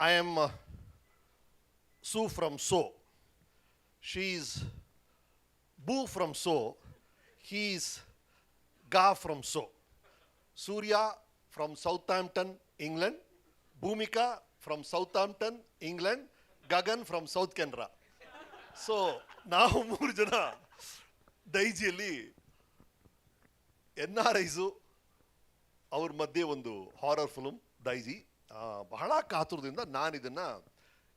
I am uh, Sue from So. She's Boo from So. He's Ga from So. Surya from Southampton, England. Bhumika from Southampton, England. Gagan from South Kendra. So ನಾವು ಮೂರು ಜನ ದೈಜಿಯಲ್ಲಿ N R ice ಅವ್ರ ಮಧ್ಯೆ ಒಂದು horror film ಬಹಳ ಕಾತುರದಿಂದ ನಾನು ಇದನ್ನು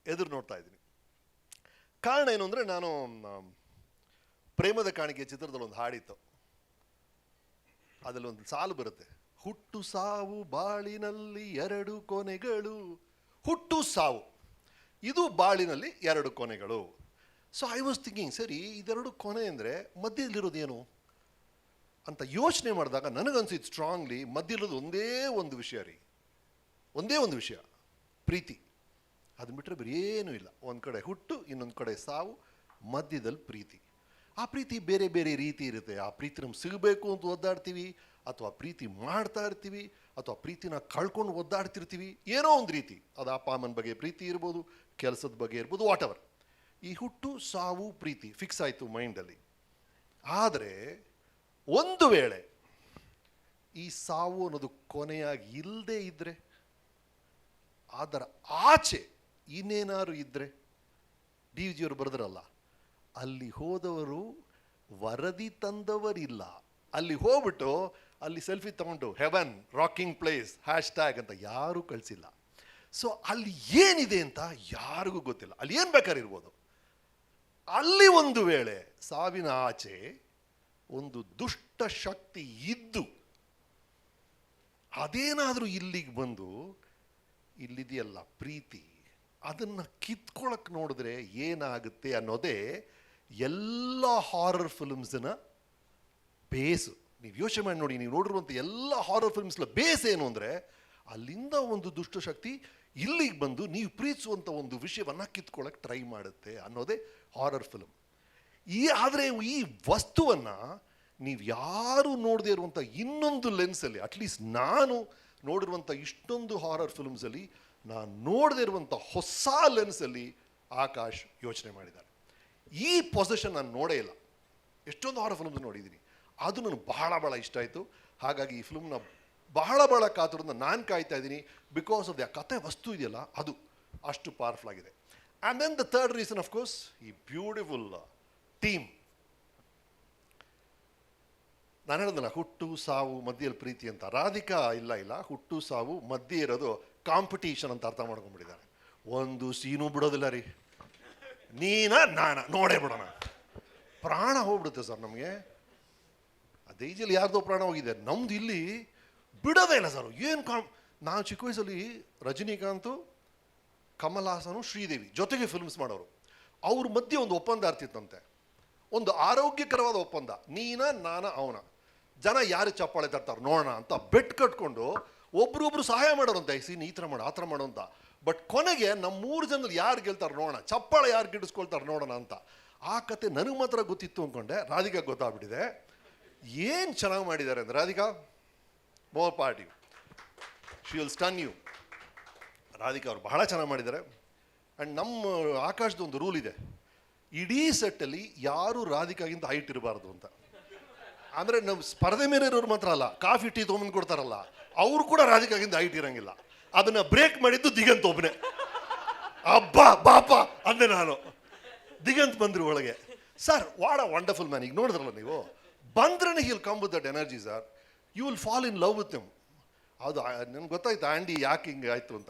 ಎದುರು ನೋಡ್ತಾ ಇದ್ದೀನಿ. ಕಾರಣ ಏನು ಅಂದರೆ ನಾನು ಪ್ರೇಮದ ಕಾಣಿಕೆ ಚಿತ್ರದಲ್ಲಿ ಒಂದು ಹಾಡಿತ್ತು. ಅದರಲ್ಲಿ ಒಂದು ಸಾಲು ಬರುತ್ತೆ. ಹುಟ್ಟು ಸಾವು ಬಾಳಿನಲ್ಲಿ ಎರಡು ಕೊನೆಗಳು, ಹುಟ್ಟು ಸಾವು. ಇದು ಬಾಳಿನಲ್ಲಿ ಎರಡು ಕೊನೆಗಳು. ಸೊ ಐ ವಾಸ್ ಥಿಂಕಿಂಗ್ ಸರಿ, ಇದೆರಡು ಕೊನೆ ಅಂದರೆ ಮಧ್ಯದಲ್ಲಿರೋದೇನು? ಅಂತ ಯೋಚನೆ ಮಾಡಿದಾಗ ನನಗನ್ಸಿದ್ದು ಸ್ಟ್ರಾಂಗ್ಲಿ ಮಧ್ಯದಲ್ಲಿರೋದು ಒಂದೇ ಒಂದು ವಿಷಯ ರೀ. ಒಂದೇ ಒಂದು ವಿಷಯ, ಪ್ರೀತಿ. ಅದನ್ನ ಬಿಟ್ಟರೆ ಬೇರೆ ಏನೂ ಇಲ್ಲ. ಒಂದು ಕಡೆ ಹುಟ್ಟು, ಇನ್ನೊಂದು ಕಡೆ ಸಾವು, ಮಧ್ಯದಲ್ಲಿ ಪ್ರೀತಿ. ಆ ಪ್ರೀತಿ ಬೇರೆ ಬೇರೆ ರೀತಿ ಇರುತ್ತೆ. ಆ ಪ್ರೀತಿ ನಮ್ಗೆ ಸಿಗಬೇಕು ಅಂತ ಒದ್ದಾಡ್ತೀವಿ, ಅಥವಾ ಪ್ರೀತಿ ಮಾಡ್ತಾ ಇರ್ತೀವಿ, ಅಥವಾ ಪ್ರೀತಿನ ಕಳ್ಕೊಂಡು ಒದ್ದಾಡ್ತಿರ್ತೀವಿ, ಏನೋ ಒಂದು ರೀತಿ. ಅದು ಅಪ್ಪ, ಅಮ್ಮನ ಬಗ್ಗೆ ಪ್ರೀತಿ ಇರ್ಬೋದು, ಕೆಲಸದ ಬಗ್ಗೆ ಇರ್ಬೋದು ವಾಟ್ ಎವರ್ ಈ ಹುಟ್ಟು, ಸಾವು, ಪ್ರೀತಿ ಫಿಕ್ಸ್ ಆಯಿತು ಮೈಂಡಲ್ಲಿ ಆದರೆ ಒಂದು ವೇಳೆ ಈ ಸಾವು ಅನ್ನೋದು ಕೊನೆಯಾಗಿ ಇಲ್ಲದೇ ಇದ್ದರೆ ಅದರ ಆಚೆ ಇನ್ನೇನಾದ್ರು ಇದ್ದರೆ ಡಿ ಜಿಯವರು ಬರೆದ್ರಲ್ಲ, ಅಲ್ಲಿ ಹೋದವರು ವರದಿ ತಂದವರಿಲ್ಲ. ಅಲ್ಲಿ ಹೋಗ್ಬಿಟ್ಟು ಅಲ್ಲಿ ಸೆಲ್ಫಿ ತಗೊಂಡು heaven rocking place hashtag ಅಂತ ಯಾರೂ ಕಳಿಸಿಲ್ಲ. ಸೊ ಅಲ್ಲಿ ಏನಿದೆ ಅಂತ ಯಾರಿಗೂ ಗೊತ್ತಿಲ್ಲ. ಅಲ್ಲಿ ಏನು ಬೇಕಾದ್ರೆ ಇರ್ಬೋದು. ಅಲ್ಲಿ ಒಂದು ವೇಳೆ ಸಾವಿನ ಆಚೆ ಒಂದು ದುಷ್ಟ ಶಕ್ತಿ ಇದ್ದು, ಅದೇನಾದರೂ ಇಲ್ಲಿಗೆ ಬಂದು ಇಲ್ಲಿದೆಯಲ್ಲ ಪ್ರೀತಿ, ಅದನ್ನು ಕಿತ್ಕೊಳಕ್ಕೆ ನೋಡಿದ್ರೆ ಏನಾಗುತ್ತೆ ಅನ್ನೋದೇ ಎಲ್ಲ ಹಾರರ್ ಫಿಲ್ಮ್ಸ್ನ ಬೇಸು. ನೀವು ಯೋಚನೆ ಮಾಡಿ ನೋಡಿ, ನೀವು ನೋಡಿರುವಂಥ ಎಲ್ಲ ಹಾರರ್ ಫಿಲ್ಮ್ಸ್ನ ಬೇಸ್ ಏನು ಅಂದರೆ, ಅಲ್ಲಿಂದ ಒಂದು ದುಷ್ಟಶಕ್ತಿ ಇಲ್ಲಿಗೆ ಬಂದು ನೀವು ಪ್ರೀತಿಸುವಂಥ ಒಂದು ವಿಷಯವನ್ನು ಕಿತ್ಕೊಳ್ಳೋಕೆ ಟ್ರೈ ಮಾಡುತ್ತೆ ಅನ್ನೋದೇ ಹಾರರ್ ಫಿಲ್ಮ್ ಈ, ಆದರೆ ಈ ವಸ್ತುವನ್ನು ನೀವು ಯಾರು ನೋಡದೇ ಇರುವಂಥ ಇನ್ನೊಂದು ಲೆನ್ಸಲ್ಲಿ ಅಟ್ಲೀಸ್ಟ್ ನಾನು ನೋಡಿರುವಂಥ ಇಷ್ಟೊಂದು ಹಾರರ್ ಫಿಲ್ಮ್ಸಲ್ಲಿ ನಾನು ನೋಡದೇ ಇರುವಂಥ ಹೊಸ ಲೆನ್ಸಲ್ಲಿ ಆಕಾಶ್ ಯೋಚನೆ ಮಾಡಿದ್ದಾರೆ ಈ ಪೊಸಿಷನ್ ನಾನು ನೋಡೇ ಇಲ್ಲ. ಎಷ್ಟೊಂದು ಹಾರರ್ ಫಿಲ್ಮ್ಸ್ ನೋಡಿದ್ದೀನಿ. ಅದು ನನಗೆ ಬಹಳ ಬಹಳ ಇಷ್ಟ ಆಯಿತು. ಹಾಗಾಗಿ ಈ ಫಿಲ್ಮ್ನ ಬಹಳ ಬಹಳ ಕಾತುರದಿಂದ ನಾನು ಕಾಯ್ತಾ ಇದ್ದೀನಿ. ಬಿಕಾಸ್ ಆಫ್ ದ ಕತೆ ವಸ್ತು ಇದೆಯಲ್ಲ, ಅದು ಅಷ್ಟು ಪವರ್ಫುಲ್ ಆಗಿದೆ. And then the third reason of course ಈ ಬ್ಯೂಟಿಫುಲ್ ಟೀಮ್ ನಾನು ಹೇಳಿದ್ನಲ್ಲ ಹುಟ್ಟು, ಸಾವು ಮಧ್ಯದಲ್ಲಿ ಪ್ರೀತಿ ಅಂತ. ರಾಧಿಕಾ ಇಲ್ಲ ಇಲ್ಲ. ಹುಟ್ಟು, ಸಾವು ಮಧ್ಯೆ ಇರೋದು ಕಾಂಪಿಟೀಷನ್ ಅಂತ ಅರ್ಥ ಮಾಡ್ಕೊಂಡ್ಬಿಟ್ಟಿದ್ದಾರೆ. ಒಂದು ಸೀನು ಬಿಡೋದಿಲ್ಲ ರೀ. ನೀನ, ನಾನ. ನೋಡೇ ಬಿಡೋಣ. ಪ್ರಾಣ ಹೋಗ್ಬಿಡುತ್ತೆ ಸರ್ ನಮಗೆ. ಅದೇ ದೈಜಲ್ಲಿ ಯಾರ್ದೋ ಪ್ರಾಣ ಹೋಗಿದೆ. ನಮ್ದು ಇಲ್ಲಿ ಬಿಡೋದೇ ಇಲ್ಲ ಸರ್. ಏನು ಕಾಮ್ ನಾವು ಚಿಕ್ಕ ವಯಸ್ಸಲ್ಲಿ ರಜನಿಕಾಂತು, ಕಮಲಾಸನು, ಶ್ರೀದೇವಿ ಜೊತೆಗೆ ಫಿಲ್ಮ್ಸ್ ಮಾಡೋರು. ಅವ್ರ ಮಧ್ಯೆ ಒಂದು ಒಪ್ಪಂದ ಆಗ್ತಿತ್ತಂತೆ. ಒಂದು ಆರೋಗ್ಯಕರವಾದ ಒಪ್ಪಂದ. ನೀನ, ನಾನ, ಅವನ. ಜನ ಯಾರು ಚಪ್ಪಾಳೆ ತರ್ತಾರೆ ನೋಡೋಣ ಅಂತ ಬೆಟ್ ಕಟ್ಕೊಂಡು ಒಬ್ರೊಬ್ರು ಸಹಾಯ ಮಾಡೋರಂತೆ ಈ ಸೀನ್ ಈ ಥರ ಮಾಡು, ಆ ಥರ ಮಾಡು ಅಂತ. ಬಟ್ ಕೊನೆಗೆ ನಮ್ಮ ಮೂರು ಜನರು ಯಾರು ಗೆಲ್ತಾರೆ ನೋಡೋಣ, ಚಪ್ಪಾಳೆ ಯಾರು ಗಿಡಿಸ್ಕೊಳ್ತಾರೆ ನೋಡೋಣ ಅಂತ. ಆ ಕತೆ ನನಗೆ ಮಾತ್ರ ಗೊತ್ತಿತ್ತು ಅಂದ್ಕೊಂಡೆ ರಾಧಿಕಾ ಗೊತ್ತಾಗ್ಬಿಟ್ಟಿದೆ. ಏನು ಚೆನ್ನಾಗಿ ಮಾಡಿದ್ದಾರೆ ಅಂದರೆ, Radhika more party she will stun you Radhika ಅವ್ರು ಬಹಳ ಚೆನ್ನಾಗಿ ಮಾಡಿದ್ದಾರೆ. ಆ್ಯಂಡ್ ನಮ್ಮ ಆಕಾಶದ ಒಂದು ರೂಲ್ ಇದೆ, ಇಡೀ ಸೆಟ್ಟಲ್ಲಿ ಯಾರೂ ರಾಧಿಕಾಗಿಂತ ಹೈಟ್ ಇರಬಾರ್ದು ಅಂತ. ಅಂದರೆ ನಮ್ಮ ಸ್ಪರ್ಧೆ ಮೇಲೆ ಇರೋರು ಮಾತ್ರ ಅಲ್ಲ, ಕಾಫಿ, ಟೀ ತೊಗೊಂಬಂದು ಕೊಡ್ತಾರಲ್ಲ, ಅವ್ರು ಕೂಡ ರಾಜಕೀಯದಿಂದ ಐಟಿ ಇರಂಗಿಲ್ಲ. ಅದನ್ನ ಬ್ರೇಕ್ ಮಾಡಿದ್ದು ದಿಗಂತ ಒಬ್ಬನೇ ಅಬ್ಬ, ಬಾಪ, ಅಂದೆ ನಾನು. ದಿಗಂತ್ ಬಂದ್ರು ಒಳಗೆ. ಸರ್ ವಾಡ ವಂಡರ್ಫುಲ್ ಮ್ಯಾನ್ ಈಗ ನೋಡಿದ್ರಲ್ಲ ನೀವು? ಬಂದ್ರೆ hill come that energy sir you will fall in love with ನಿಮ್ ಅದು ನನ್ಗೆ ಗೊತ್ತಾಯ್ತು ಆ್ಯಂಡಿ ಯಾಕೆ ಹಿಂಗೆ ಆಯಿತು ಅಂತ.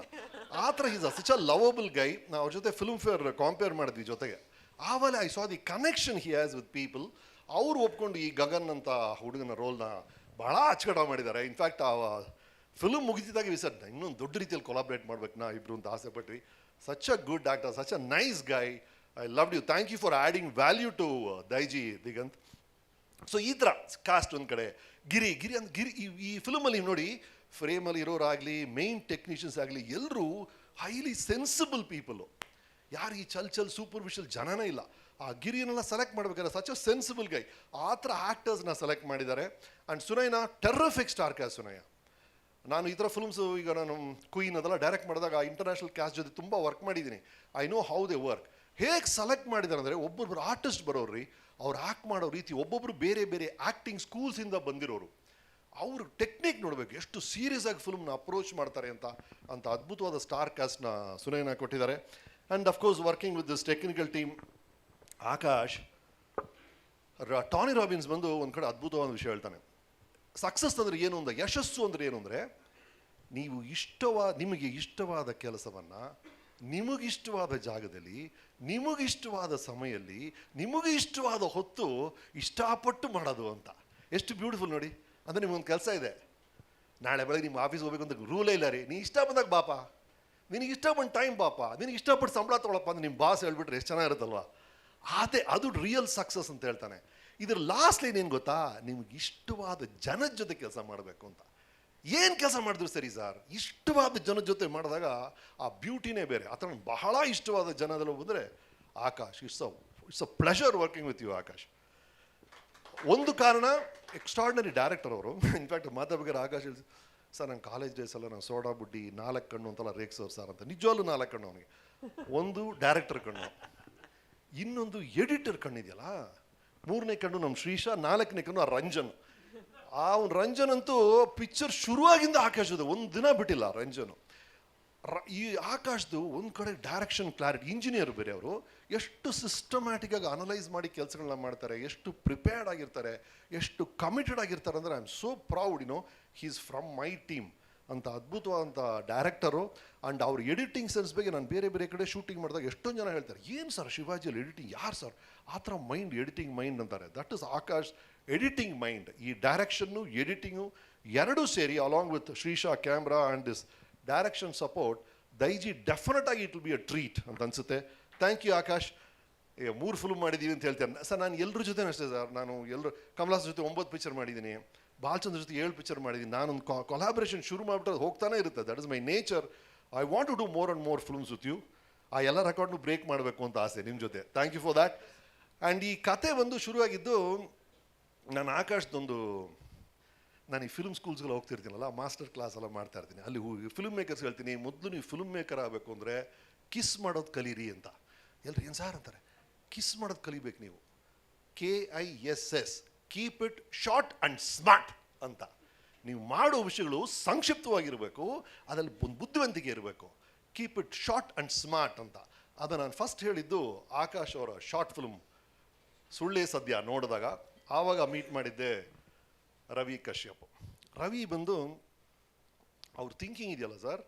ಆ ಥರ is a such a lovable guy ನಾವು ಅವ್ರ ಜೊತೆ ಫಿಲ್ಮ್ ಫೇರ್ ಕಾಂಪೇರ್ ಮಾಡಿದ್ವಿ ಜೊತೆಗೆ. ಆಮೇಲೆ I saw the connection he has with people ಅವ್ರು ಒಪ್ಕೊಂಡು ಈ ಗಗನ್ ಅಂತ ಹುಡುಗನ ರೋಲ್ನ ಬಹಳ ಅಚ್ಚುಕಟ್ಟ ಮಾಡಿದ್ದಾರೆ. ಇನ್ಫ್ಯಾಕ್ಟ್ ಆ ಫಿಲ್ಮ್ ಮುಗಿದಿದ್ದಾಗ ವಿಸರ್ಜನೆ. ಸರ್ ಇನ್ನೊಂದು ದೊಡ್ಡ ರೀತಿಯಲ್ಲಿ ಕೊಲಾಬ್ರೇಟ್ ಮಾಡ್ಬೇಕು ನಾ ಇಬ್ರು ಅಂತ ಆಸೆ ಪಟ್ವಿ. Such a good actor such a nice guy I love you thank you for adding value to Daiji Diganth so ಈ ಥರ ಕಾಸ್ಟ್ ಒಂದು ಕಡೆ. ಗಿರಿ ಗಿರಿ ಅಂತ ಗಿರಿ, ಈ- ಫಿಲ್ಮಲ್ಲಿ ನೋಡಿ ಫ್ರೇಮಲ್ಲಿ ಇರೋರಾಗಲಿ ಮೇನ್ ಟೆಕ್ನಿಷಿಯನ್ಸ್ ಆಗಲಿ ಎಲ್ಲರೂ ಹೈಲಿ ಸೆನ್ಸಿಬಲ್ ಪೀಪಲು ಯಾರು ಈ ಚಲ್ ಚಲ್ ಸೂಪರ್ಫಿಷಿಯಲ್ ಜನನೇ ಇಲ್ಲ. ಆ ಗಿರಿಯನ್ನೆಲ್ಲ ಸೆಲೆಕ್ಟ್ ಮಾಡ್ಬೇಕಾದ್ರೆ ಸಚ್ ಅ ಸೆನ್ಸಿಬಲ್ ಗೈ ಆ ಥರ ಆ್ಯಕ್ಟರ್ಸ್ನ ಸೆಲೆಕ್ಟ್ ಮಾಡಿದ್ದಾರೆ. And Sunaina terrific star cast ಸುನಯ್ಯ. ನಾನು ಈ ಥರ ಫಿಲ್ಮ್ಸು ಈಗ ನಾನು ಕ್ವೀನ್ ಅದೆಲ್ಲ ಡೈರೆಕ್ಟ್ ಮಾಡಿದಾಗ ಇಂಟರ್ನ್ಯಾಷನಲ್ ಕ್ಯಾಸ್ಟ್ ಜೊತೆ ತುಂಬ ವರ್ಕ್ ಮಾಡಿದ್ದೀನಿ. I know how they work ಹೇಗೆ ಸೆಲೆಕ್ಟ್ ಮಾಡಿದ್ದಾರೆ ಅಂದರೆ ಒಬ್ಬೊಬ್ಬರು ಆರ್ಟಿಸ್ಟ್ ಬರೋರು ಅವ್ರು ಆ್ಯಕ್ಟ್ ಮಾಡೋ ರೀತಿ ಒಬ್ಬೊಬ್ಬರು ಬೇರೆ ಬೇರೆ ಆ್ಯಕ್ಟಿಂಗ್ ಸ್ಕೂಲ್ಸಿಂದ ಬಂದಿರೋರು. ಅವ್ರ ಟೆಕ್ನಿಕ್ ನೋಡಬೇಕು, ಎಷ್ಟು ಸೀರಿಯಸ್ ಆಗಿ ಫಿಲ್ಮ್ನ ಅಪ್ರೋಚ್ ಮಾಡ್ತಾರೆ ಅಂತ ಅಂತ ಅದ್ಭುತವಾದ ಸ್ಟಾರ್ ಕ್ಯಾಸ್ಟ್ನ ಸುನಯನ ಕೊಟ್ಟಿದ್ದಾರೆ. And of course working with this technical team Akash Tony Robbins ಬಂದು ಒಂದು ಕಡೆ ಅದ್ಭುತವಾದ ವಿಷಯ ಹೇಳ್ತಾನೆ. ಸಕ್ಸಸ್ ಅಂದ್ರೆ ಏನು ಅಂದ್ರೆ, ಯಶಸ್ಸು ಅಂದ್ರೆ ಏನು ಅಂದರೆ, ನೀವು ಇಷ್ಟವಾದ ನಿಮಗೆ ಇಷ್ಟವಾದ ಕೆಲಸವನ್ನ ನಿಮಗಿಷ್ಟವಾದ ಜಾಗದಲ್ಲಿ, ನಿಮಗಿಷ್ಟವಾದ ಸಮಯದಲ್ಲಿ ನಿಮಗೆ ಇಷ್ಟವಾದ ಹೊತ್ತು ಇಷ್ಟಪಟ್ಟು ಮಾಡೋದು ಅಂತ. ಎಷ್ಟು ಬ್ಯೂಟಿಫುಲ್ ನೋಡಿ. ಅಂದರೆ ನಿಮಗೊಂದು ಕೆಲಸ ಇದೆ. ನಾಳೆ ಬೆಳಗ್ಗೆ ನಿಮ್ಮ ಆಫೀಸ್ ಹೋಗ್ಬೇಕು ಅಂತ ರೂಲೇ ಇಲ್ಲ ರೀ. ನೀ ಇಷ್ಟ ಬಂದಾಗ ಬಾಪ. ನಿನಗೆ ಇಷ್ಟ ಬಂದ ಟೈಮ್ ಪಾಪ ನಿನಗೆ ಇಷ್ಟಪಟ್ಟು ಸಂಬಳ ತೊಗೊಳಪ್ಪ ಅಂದ್ರೆ ನಿಮ್ಮ ಬಾಸ್ ಹೇಳ್ಬಿಟ್ರೆ ಎಷ್ಟು ಚೆನ್ನಾಗಿರುತ್ತಲ್ವಾ? ಅದೇ, ಅದು ರಿಯಲ್ ಸಕ್ಸಸ್ ಅಂತ ಹೇಳ್ತಾನೆ. ಇದ್ರ ಲಾಸ್ಟ್ ಲೈನ್ ಗೊತ್ತಾ? ನಿಮ್ಗೆ ಇಷ್ಟವಾದ ಜನದ ಜೊತೆ ಕೆಲಸ ಮಾಡಬೇಕು ಅಂತ. ಏನು ಕೆಲಸ ಮಾಡಿದ್ರು ಸರಿ ಸರ್? ಇಷ್ಟವಾದ ಜನದ ಜೊತೆ ಮಾಡಿದಾಗ ಆ ಬ್ಯೂಟಿನೇ ಬೇರೆ. ಆ ಥರ ಬಹಳ ಇಷ್ಟವಾದ ಜನದಲ್ಲಿ ಬಂದರೆ Akash it's a it's a pleasure working with you Akash. ಒಂದು ಕಾರಣ ಎಕ್ಸ್ಟ್ರಾರ್ಡಿನರಿ ಡೈರೆಕ್ಟರ್ ಅವರು. ಇನ್ಫ್ಯಾಕ್ಟ್ ಮಾತಾಡ್ಬೇಕಾದ್ರೆ ಆಕಾಶ್ ಸರ್ ನನ್ನ ಕಾಲೇಜ್ ಡೇಸ್ ಅಲ್ಲ ನಾನು ಸೋಡಾ ಬುಡ್ಡಿ ನಾಲ್ಕು ಕಣ್ಣು ಅಂತೆಲ್ಲ ರೇಗ್ಸೋರು ಸರ್ ಅಂತ. ನಿಜವಾಗ್ಲೂ ನಾಲ್ಕು ಕಣ್ಣು ಅವನಿಗೆ. ಒಂದು ಡೈರೆಕ್ಟರ್ ಕಣ್ಣು. ಇನ್ನೊಂದು ಎಡಿಟರ್ ಕಣ್ಣಿದೆಯಲ್ಲ? ಮೂರನೇ ಕಣ್ಣು ನಮ್ಮ ಶ್ರೀಶಾ ನಾಲ್ಕನೇ ಕಣ್ಣು ಆ ರಂಜನ್. ಆ ಒಂದು ರಂಜನ್ ಅಂತೂ ಪಿಕ್ಚರ್ ಶುರುವಾಗಿಂದ ಆಕಾಶದ ಒಂದು ದಿನ ಬಿಟ್ಟಿಲ್ಲ ರಂಜನ್. ಈ ಆಕಾಶದ್ದು ಒಂದು ಕಡೆ ಡೈರೆಕ್ಷನ್ ಕ್ಲಾರಿಟಿ ಇಂಜಿನಿಯರ್ ಬೇರೆ ಅವರು. ಎಷ್ಟು ಸಿಸ್ಟಮ್ಯಾಟಿಕ್ ಆಗಿ ಅನಲೈಸ್ ಮಾಡಿ ಕೆಲಸಗಳನ್ನ ಮಾಡ್ತಾರೆ, ಎಷ್ಟು ಪ್ರಿಪೇರ್ಡ್ ಆಗಿರ್ತಾರೆ, ಎಷ್ಟು ಕಮಿಟೆಡ್ ಆಗಿರ್ತಾರೆ ಅಂದರೆ I am so proud no he's from my team ಅಂತ ಅದ್ಭುತವಾದಂಥ ಡೈರೆಕ್ಟರು ಆ್ಯಂಡ್ ಅವ್ರ ಎಡಿಟಿಂಗ್ ಸೆನ್ಸ್ ಬಗ್ಗೆ ನಾನು ಬೇರೆ ಬೇರೆ ಕಡೆ ಶೂಟಿಂಗ್ ಮಾಡಿದಾಗ ಎಷ್ಟೊಂದು ಜನ ಹೇಳ್ತಾರೆ, ಏನು ಸರ್ ಶಿವಾಜಿಯಲ್ಲಿ ಎಡಿಟಿಂಗ್ ಯಾರು ಸರ್ ಆ ಥರ ಮೈಂಡ್ ಎಡಿಟಿಂಗ್ ಮೈಂಡ್ ಅಂತಾರೆ. That is Akash editing mind ಈ ಡೈರೆಕ್ಷನ್ನು ಎಡಿಟಿಂಗು ಎರಡೂ ಸೇರಿ along with Shreesha camera and this direction support Daiji definite ಆಗಿ it will be a treat ಅಂತ ಅನ್ಸುತ್ತೆ. ಥ್ಯಾಂಕ್ ಯು ಆಕಾಶ್ ಮೂರು ಫಿಲ್ಮ್ ಮಾಡಿದ್ದೀವಿ ಅಂತ ಹೇಳ್ತೇನೆ. ಸರ್ ನಾನು ಎಲ್ಲರ ಜೊತೆ ಅಷ್ಟೇ ಸರ್ ನಾನು ಎಲ್ಲರೂ ಕಮಲಾಸ್ ಜೊತೆ ಒಂಬತ್ತು ಪಿಕ್ಚರ್ ಮಾಡಿದ್ದೀನಿ ಬಾಲ್ಚಂದ್ರ ಜೊತೆ ಏಳು ಪಿಕ್ಚರ್ ಮಾಡಿದ್ದೀನಿ ನಾನೊಂದು ಕೊಲಾಬ್ರೇಷನ್ ಶುರು ಮಾಡಿಬಿಟ್ಟು ಅದು ಹೋಗ್ತಾನೆ ಇರುತ್ತೆ. That is my nature I want to do more and more films with you ಆ ಎಲ್ಲ ರೆಕಾರ್ಡ್ನು ಬ್ರೇಕ್ ಮಾಡಬೇಕು ಅಂತ ಆಸೆ ನಿಮ್ಮ ಜೊತೆ. Thank you for that and ಈ ಕತೆ ಒಂದು ಶುರುವಾಗಿದ್ದು, ನಾನು ಆಕಾಶದೊಂದು, ನಾನು ಈ ಫಿಲ್ಮ್ ಸ್ಕೂಲ್ಸ್ಗೆಲ್ಲ ಹೋಗ್ತಿರ್ತೀನಲ್ಲ ಮಾಸ್ಟರ್ ಕ್ಲಾಸ್ ಎಲ್ಲ ಮಾಡ್ತಾ ಇರ್ತೀನಿ. ಅಲ್ಲಿ ಫಿಲ್ಮ್ ಮೇಕರ್ಸ್ ಹೇಳ್ತೀನಿ, ಮೊದಲು ನೀವು ಫಿಲ್ಮ್ ಮೇಕರ್ ಆಗಬೇಕು ಅಂದರೆ ಕಿಸ್ ಮಾಡೋದು ಕಲೀರಿ ಅಂತ. ಎಲ್ಲರೂ ಏನು ಸಾರ್ ಅಂತಾರೆ? ಕಿಸ್ ಮಾಡೋದು ಕಲಿಬೇಕು ನೀವು. K I S S keep it short and smart ಅಂತ. ನೀವು ಮಾಡೋ ವಿಷಯಗಳು ಸಂಕ್ಷಿಪ್ತವಾಗಿರಬೇಕು, ಅದರಲ್ಲಿ ಬುದ್ಧಿವಂತಿಕೆ ಇರಬೇಕು. Keep it short and smart ಅಂತ. ಅದು ನಾನು ಫಸ್ಟ್ ಹೇಳಿದ್ದು ಆಕಾಶ್ ಅವರ ಶಾರ್ಟ್ ಫಿಲ್ಮ್ ಸುಳ್ಳೇ ಸದ್ಯ ನೋಡಿದಾಗ, ಆವಾಗ ಮೀಟ್ ಮಾಡಿದ್ದೆ ರವಿ ಕಶ್ಯಪ್. ರವಿ ಬಂದು, ಅವ್ರ ಥಿಂಕಿಂಗ್ ಇದೆಯಲ್ಲ ಸರ್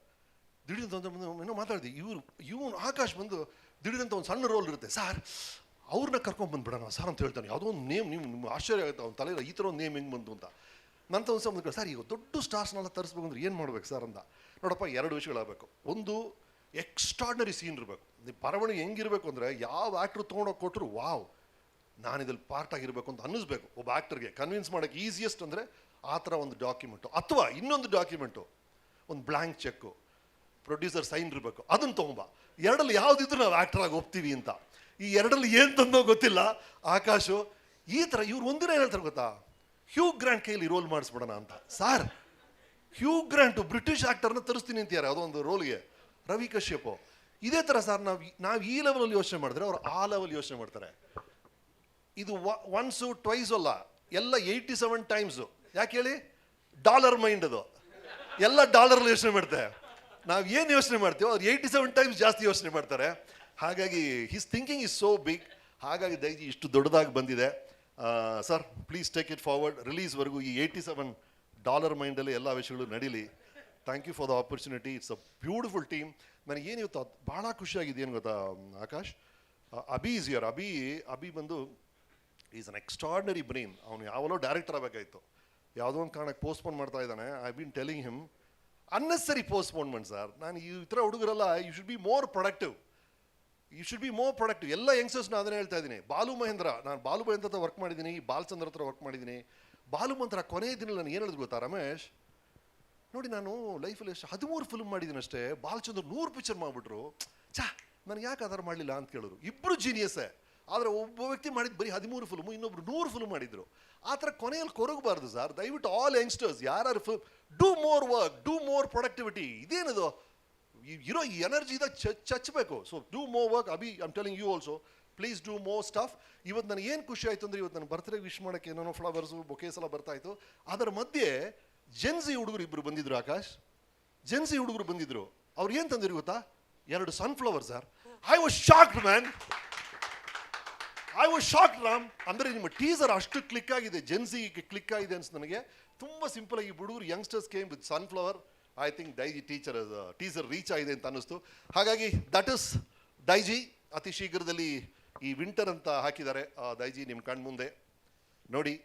ದಿಢೀರಂತ ಏನೋ ಮಾತಾಡಿದೆ, ಇವರು, ಇವನು ಆಕಾಶ್ ಬಂದು ದಿಢೀರಂತ ಒಂದು ಸಣ್ಣ ರೋಲ್ ಇರುತ್ತೆ. ಸರ್ ಅವ್ರನ್ನ ಕರ್ಕೊಂಡು ಬಂದ್ಬಿಡೋಣ, ಸರ್ ಅಂತ ಹೇಳ್ತಾನೆ. ಯಾವುದೋ ಒಂದು ನೇಮ್ ನೀವು ನಿಮ್ಮ ಆಶ್ಚರ್ಯ ಆಗುತ್ತೆ, ಅವ್ನ ತಲೆ ಈ ಥರ ಒಂದು ನೇಮ್ ಹೆಂಗೆ ಬಂತು ಅಂತ. ನಂತ ಒಂದು ಸಂಬಂಧ ಸರ್, ಈಗ ದೊಡ್ಡ ಸ್ಟಾರ್ಸ್ನೆಲ್ಲ ತರಿಸ್ಬೇಕು ಅಂದ್ರೆ ಏನು ಮಾಡ್ಬೇಕು ಸರ್? ಅಂತ. ನೋಡಪ್ಪ, ಎರಡು ವಿಷಯಗಳಾಗಬೇಕು ಒಂದು ಎಕ್ಸ್ಟ್ರಾರ್ಡ್ನರಿ ಸೀನ್ ಇರಬೇಕು. ನೀವು ಬರವಣಿಗೆ ಹೆಂಗಿರಬೇಕು ಅಂದರೆ ಯಾವ ಆ್ಯಕ್ಟ್ರು ತೊಗೊಂಡೋಗಿ ಕೊಟ್ಟರು ವಾವ್ ನಾನು ಇದ್ರಲ್ಲಿ ಪಾರ್ಟ್ ಆಗಿರಬೇಕು ಅಂತ ಅನ್ನಿಸ್ಬೇಕು. ಒಬ್ಬ ಆ್ಯಕ್ಟರ್ಗೆ ಕನ್ವಿನ್ಸ್ ಮಾಡೋಕ್ಕೆ ಈಸಿಯೆಸ್ಟ್ ಅಂದರೆ ಆ ಥರ ಒಂದು ಡಾಕ್ಯುಮೆಂಟು ಅಥವಾ ಇನ್ನೊಂದು ಡಾಕ್ಯುಮೆಂಟು ಒಂದು ಬ್ಲ್ಯಾಂಕ್ ಚೆಕ್ಕು ಪ್ರೊಡ್ಯೂಸರ್ ಸೈನ್ ಇರಬೇಕು. ಅದನ್ನು ತೊಗೊಂಬ. ಎರಡಲ್ಲಿ ಯಾವುದಿದ್ರು ನಾವು ಆ್ಯಕ್ಟ್ರಾಗಿ ಆಗಿ ಒಪ್ತೀವಿ ಅಂತ. ಈ ಎರಡರಲ್ಲಿ ಏನು ತಂದೋ ಗೊತ್ತಿಲ್ಲ. ಆಕಾಶು, ಈ ಥರ ಇವ್ರು ಒಂದಿನ ಹೇಳ್ತಾರೆ ಗೊತ್ತಾ? ಹ್ಯೂ ಗ್ರ್ಯಾಂಡ್ ಕೈಲಿ ರೋಲ್ ಮಾಡಿಸ್ಬಿಡೋಣ ಅಂತ. ಸಾರ್ ಹ್ಯೂ ಗ್ರ್ಯಾಂಟು ಬ್ರಿಟಿಷ್ ಆಕ್ಟರ್ನ ತರಿಸ್ತೀನಿ ಅಂತಿದ್ದಾರೆ. ಅದೊಂದು ರೋಲ್ಗೆ ರವಿ ಕಶ್ಯಪ್. ಇದೇ ಥರ ಸರ್ ನಾವು ನಾವು ಈ ಲೆವೆಲಲ್ಲಿ ಯೋಚನೆ ಮಾಡಿದ್ರೆ ಅವ್ರು ಆ ಲೆವೆಲ್ ಯೋಚನೆ ಮಾಡ್ತಾರೆ. ಇದು ಒನ್ಸು ಟ್ವೈಸ್ ಅಲ್ಲ. ಎಲ್ಲ ಏಯ್ಟಿ ಸೆವೆನ್ ಟೈಮ್ಸು ಯಾಕೆ ಹೇಳಿ? ಡಾಲರ್ ಮೈಂಡ್ ಅದು. ಎಲ್ಲ ಡಾಲರಲ್ಲಿ ಯೋಚನೆ ಮಾಡ್ತಾರೆ. ನಾವು ಏನು ಯೋಚನೆ ಮಾಡ್ತೀವೋ, ಅವ್ರು ಏಯ್ಟಿ ಸೆವೆನ್ ಟೈಮ್ಸ್ ಜಾಸ್ತಿ ಯೋಚನೆ ಮಾಡ್ತಾರೆ. ಹಾಗಾಗಿ his thinking is so big ಹಾಗಾಗಿ ದೈಜಿ ಇಷ್ಟು ದೊಡ್ಡದಾಗಿ ಬಂದಿದೆ. Sir please take it forward ರಿಲೀಸ್ವರೆಗೂ ಈ ಏಯ್ಟಿ ಸೆವೆನ್ ಡಾಲರ್ ಮೈಂಡಲ್ಲಿ ಎಲ್ಲ ವಿಷಯಗಳು ನಡೀಲಿ. Thank you for the opportunity it's a beautiful team ನನಗೆ ಏನು ಇವತ್ತು ಭಾಳ ಖುಷಿಯಾಗಿದೆ ಏನು ಗೊತ್ತಾ ಆಕಾಶ್? ಅಬಿ ಇಸ್ ಯುವರ್ ಅಬಿ ಅಬಿ ಬಂದು ಈಸ್ ಅನ್ ಎಕ್ಸ್ಟ್ರಾರ್ಡನರಿ ಬ್ರೈನ್ ಅವನು ಯಾವಲೋ ಡೈರೆಕ್ಟರ್ ಆಗಬೇಕಾಯ್ತು. ಯಾವುದೋ ಒಂದು ಕಾರಣಕ್ಕೆ ಪೋಸ್ಟ್ಪೋನ್ ಮಾಡ್ತಾ ಇದ್ದಾನೆ. I been telling him unnecessary postponement sir ನಾನು ಈ ಥರ ಹುಡುಗರಲ್ಲ you should be more productive you should be more productive ಎಲ್ಲ ಯಂಗ್ಸ್ಟರ್ಸ್ನ ಅದನ್ನೇ ಹೇಳ್ತಾ ಇದ್ದೀನಿ. ಬಾಲು ಮಹೇಂದ್ರ, ನಾನು ಬಾಲು ಮಹೇಂದ್ರ ಹತ್ರ ವರ್ಕ್ ಮಾಡಿದ್ದೀನಿ ಬಾಲಚಂದ್ರ ಹತ್ರ ವರ್ಕ್ ಮಾಡಿದ್ದೀನಿ. ಬಾಲು ಮಂತ್ರ ಕೊನೆಯ ದಿನ ನಾನು ಏನು ಹೇಳಿದ್ರು ಗೊತ್ತಾ, ರಮೇಶ್? ನೋಡಿ, ನಾನು ಲೈಫಲ್ಲಿ ಎಷ್ಟು ಹದಿಮೂರು ಫಿಲ್ಮ್ ಮಾಡಿದ್ದೀನಿ ಅಷ್ಟೇ. ಬಾಲಚಂದ್ರ ನೂರು ಪಿಕ್ಚರ್ ಮಾಡಿಬಿಟ್ರು. ಚಾ ನನಗೆ ಯಾಕೆ ಆಧಾರ ಮಾಡಲಿಲ್ಲ ಅಂತ ಕೇಳಿದ್ರು. ಇಬ್ಬರು ಜೀನಿಯಸ್ಸೇ ಆದರೆ ಒಬ್ಬ ವ್ಯಕ್ತಿ ಮಾಡಿದ್ದು ಬರೀ ಹದಿಮೂರು ಫಿಲ್ಮು ಇನ್ನೊಬ್ರು ನೂರು ಫಿಲ್ಮ್ ಮಾಡಿದ್ರು. ಆ ಥರ ಕೊನೆಯಲ್ಲಿ ಕೊರಗಬಾರ್ದು ಸರ್ ದಯವಿಟ್ಟು ಆಲ್ ಯಂಗ್ಸ್ಟರ್ಸ್ ಯಾರು film do more work do more productivity ಇದೇನದು? ಈ- ಇರೋ ಈ ಎನರ್ಜಿ ಇದಾಗ ಚಚ್ಚಬೇಕು so do more work ಅಬಿ I'm telling you also please do more stuff ಇವತ್ತು ನನಗೆ ಏನು ಖುಷಿ ಆಯಿತು ಅಂದರೆ ಇವತ್ತು ನನ್ನ ಬರ್ತ್ಡೇ ವಿಶ್ ಮಾಡೋಕ್ಕೆ ಏನೇನೋ ಫ್ಲವರ್ಸು ಬೊಕೇಸ್ ಎಲ್ಲ ಬರ್ತಾಯಿತ್ತು ಅದರ ಮಧ್ಯೆ ಜೆನ್ಸಿ ಹುಡುಗರು ಇಬ್ಬರು ಬಂದಿದ್ರು, ಆಕಾಶ್. ಜೆನ್ಸಿ ಹುಡುಗರು ಬಂದಿದ್ರು. ಅವ್ರು ಏನು ತಂದಿರು ಗೊತ್ತಾ? ಎರಡು sunflower sir I was shocked man I was shock Ram ಅಂದರೆ ನಿಮ್ಮ ಟೀಸರ್ ಅಷ್ಟು ಕ್ಲಿಕ್ ಆಗಿದೆ. ಜೆನ್ಸಿ ಕ್ಲಿಕ್ ಆಗಿದೆ ಅನ್ಸ್ ನನಗೆ. ತುಂಬ ಸಿಂಪಲ್ ಆಗಿ ಹುಡುಗರು youngsters came with sunflower I think Daiji teacher teaser reach ಆಗಿದೆ ಅಂತ ಅನ್ನಿಸ್ತು. ಹಾಗಾಗಿ ದಟ್ ಇಸ್ ಡೈಜಿ ಅತಿ ಶೀಘ್ರದಲ್ಲಿ ಈ ವಿಂಟರ್ ಅಂತ ಹಾಕಿದ್ದಾರೆ. ದೈಜಿ ನಿಮ್ಮ ಕಣ್ಮುಂದೆ. ನೋಡಿ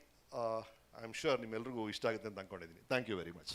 ಐ ಆಮ್ ಶ್ಯೂರ್ ನಿಮ್ಮೆಲ್ಲರಿಗೂ ಇಷ್ಟ ಆಗುತ್ತೆ ಅಂತ ಅಂದ್ಕೊಂಡಿದ್ದೀನಿ ಥ್ಯಾಂಕ್ ಯು ವೆರಿ ಮಚ್